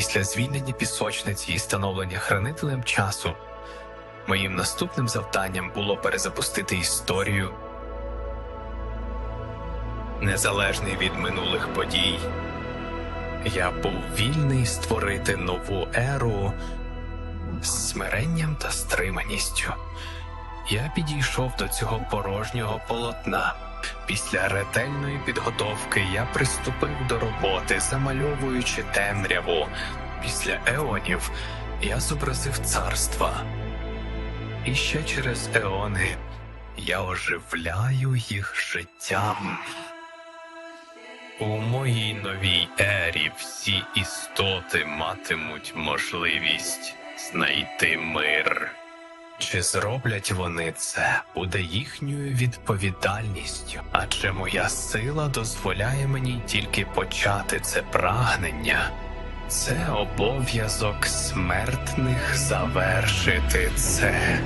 Після звільнення пісочниці і становлення хранителем часу, моїм наступним завданням було перезапустити історію, незалежний від минулих подій. Я був вільний створити нову еру з смиренням та стриманістю. Я підійшов до цього порожнього полотна. Після ретельної підготовки я приступив до роботи, замальовуючи темряву. Після еонів я зобразив царства. І ще через еони я оживляю їх життям. У моїй новій ері всі істоти матимуть можливість знайти мир. Чи зроблять вони це, буде їхньою відповідальністю, адже моя сила дозволяє мені тільки почати це прагнення. Це обов'язок смертних завершити це.